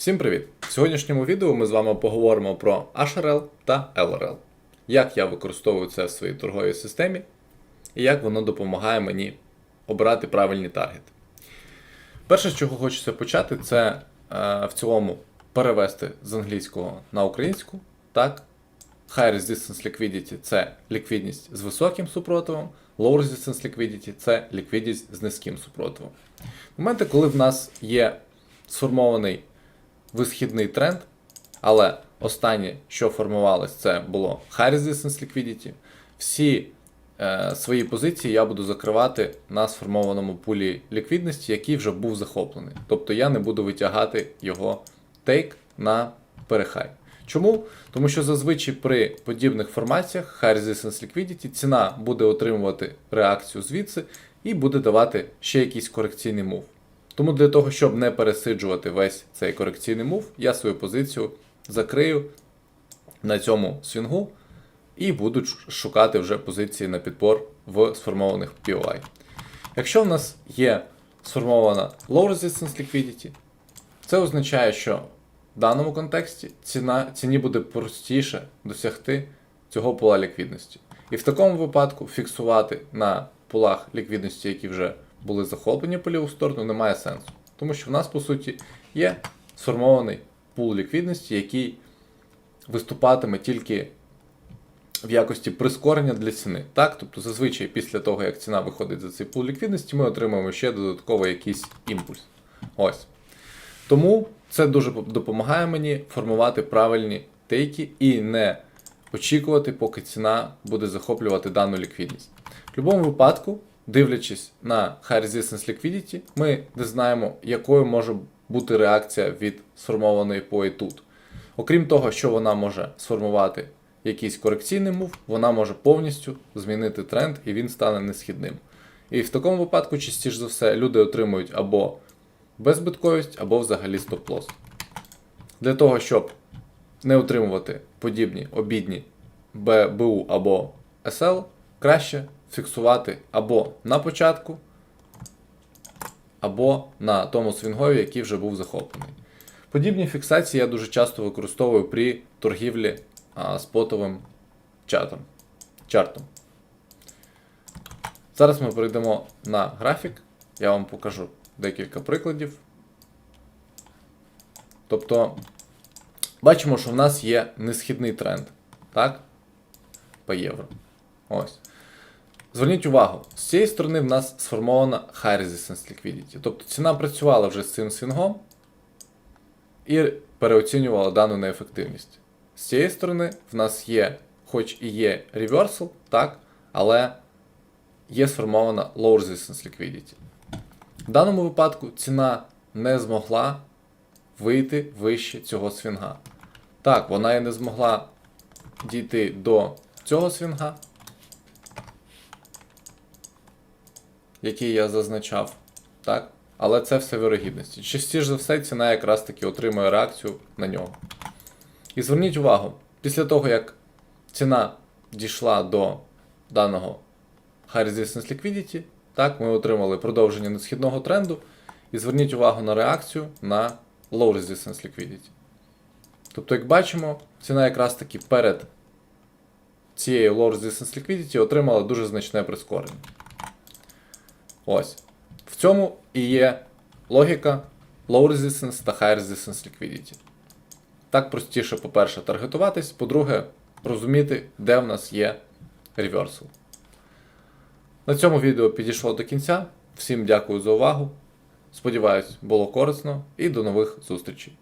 Всім привіт! В сьогоднішньому відео ми з вами поговоримо про HRL та LRL, як я використовую це в своїй торговій системі і як воно допомагає мені обирати правильні таргети. Перше, з чого хочеться почати, це е, в цілому перевести з англійського на українську. Так? High Resistance Liquidity це ліквідність з високим супротивом, Low Resistance Liquidity це ліквідність з низьким супротивом. Моменти, коли в нас є сформований висхідний тренд, але останнє, що формувалось, це було High Resistance Liquidity. Всі е, свої позиції я буду закривати на сформованому пулі ліквідності, який вже був захоплений. Тобто я не буду витягати його тейк на перехай. Чому? Тому що зазвичай при подібних формаціях High Resistance Liquidity ціна буде отримувати реакцію звідси і буде давати ще якийсь корекційний мув. Тому для того, щоб не пересиджувати весь цей корекційний мув, я свою позицію закрию на цьому свінгу і буду шукати вже позиції на підпор в сформованих POI. Якщо в нас є сформована Low Resistance Liquidity, це означає, що в даному контексті ціна, ціні буде простіше досягти цього пола ліквідності. І в такому випадку фіксувати на полах ліквідності, які вже були захоплені по ліву сторону, немає сенсу. Тому що в нас, по суті, є сформований пул ліквідності, який виступатиме тільки в якості прискорення для ціни. Так? Тобто, зазвичай після того, як ціна виходить за цей пул ліквідності, ми отримуємо ще додатково якийсь імпульс. Ось. Тому це дуже допомагає мені формувати правильні тейки і не очікувати, поки ціна буде захоплювати дану ліквідність. В будь-якому випадку, дивлячись на High Resistance Liquidity, ми не знаємо, якою може бути реакція від сформованої пої тут. Окрім того, що вона може сформувати якийсь корекційний мув, вона може повністю змінити тренд і він стане несхідним. І в такому випадку, частіше за все, люди отримують або беззбитковість, або взагалі стоп-лосс. Для того, щоб не отримувати подібні обідні БУ або SL, краще фіксувати або на початку, або на тому свінгові, який вже був захоплений. Подібні фіксації я дуже часто використовую при торгівлі а, спотовим чатом, чартом. Зараз ми перейдемо на графік, я вам покажу декілька прикладів. Тобто, бачимо, що в нас є несхідний тренд, так? По євро. Ось. Зверніть увагу, з цієї сторони в нас сформована High Resistance Liquidity. Тобто ціна працювала вже з цим свінгом і переоцінювала дану неефективність. З цієї сторони в нас є, хоч і є реверсал, так, але є сформована Low Resistance Liquidity. В даному випадку ціна не змогла вийти вище цього свінга. Так, вона і не змогла дійти до цього свінга, який я зазначав. Так? Але це все вирогідності. Частіше за все, ціна якраз таки отримує реакцію на нього. І зверніть увагу, після того, як ціна дійшла до даного High Resistance Liquidity, так, ми отримали продовження несхідного тренду. І зверніть увагу на реакцію на Low Resistance Liquidity. Тобто, як бачимо, ціна якраз таки перед цією Low Resistance Liquidity отримала дуже значне прискорення. Ось. В цьому і є логіка Low Resistance та High Resistance Liquidity. Так простіше, по-перше, таргетуватись, по-друге, розуміти, де в нас є реверсал. На цьому відео підійшло до кінця. Всім дякую за увагу. Сподіваюсь, було корисно і до нових зустрічей.